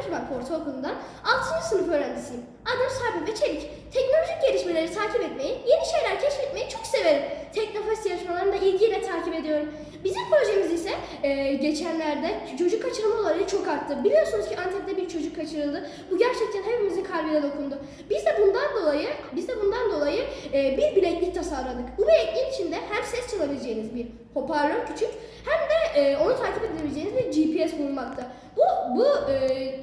Sokak Ortaokulu'ndan 6. sınıf öğrencisiyim. Adım Sarp ve Çelik. Teknolojik gelişmeleri takip etmeyi, yeni şeyler keşfetmeyi çok severim. Teknofest yarışmalarını da ilgiyle takip ediyorum. Bizim projemiz ise e, geçenlerde çocuk kaçırma olayı çok arttı. Biliyorsunuz ki Antep'te bir çocuk kaçırıldı. Bu gerçekten hepimizin kalbine dokundu. Biz de bundan dolayı, biz de bundan dolayı e, bir bileklik tasarladık. Bu bilekliğin içinde hem ses çalabileceğiniz bir hoparlör küçük hem de e, onu takip edebileceğiniz bir GPS bulunmakta. Bu bu e,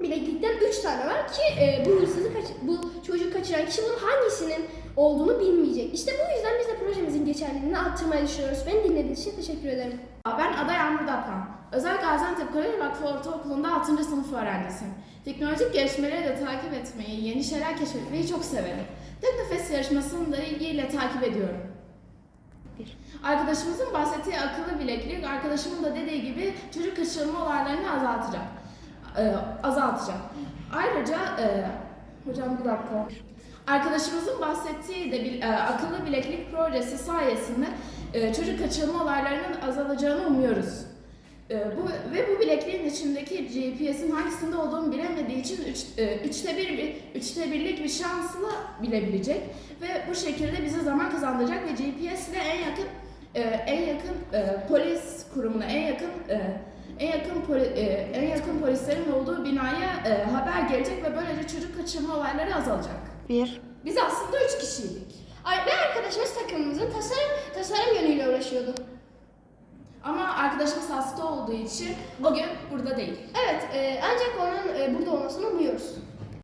bileklikten 3 tane var ki e, bu hırsızı kaç- bu çocuğu kaçıran kişi bunun hangisinin olduğunu bilmeyecek. İşte bu yüzden biz de projemizin geçerliliğini arttırmayı düşünüyoruz. Beni dinlediğiniz için teşekkür ederim. Ben Ada Yağmur Daklan. Özel Gaziantep Kolej Vakfı Ortaokulu'nda 6. sınıf öğrencisiyim. Teknolojik gelişmeleri de takip etmeyi, yeni şeyler keşfetmeyi çok severim. Teknofest yarışmasını da ilgiyle takip ediyorum. Arkadaşımızın bahsettiği akıllı bileklik, arkadaşımın da dediği gibi çocuk kaçırılma olaylarını azaltacak. Ee, azaltacak. Ayrıca, e, hocam bir dakika. Arkadaşımızın bahsettiği de bir, e, akıllı bileklik projesi sayesinde e, çocuk kaçırılma olaylarının azalacağını umuyoruz. E, bu ve bu bilekliğin içindeki GPS'in hangisinde olduğunu bilemediği için üç, e, üçte bir üçte birlik bir şansla bilebilecek ve bu şekilde bize zaman kazandıracak ve GPS ile en yakın e, en yakın e, polis kurumuna en yakın e, en yakın poli- e, en yakın polislerin olduğu binaya e, haber gelecek ve böylece çocuk kaçırma olayları azalacak. 1. Biz aslında üç kişiydik. Ay- Ve arkadaşımız takımımızın tasarım tasarım yönüyle uğraşıyordu. Ama arkadaşımız hasta olduğu için bugün burada değil. Evet, e, ancak onun e, burada olmasını umuyoruz.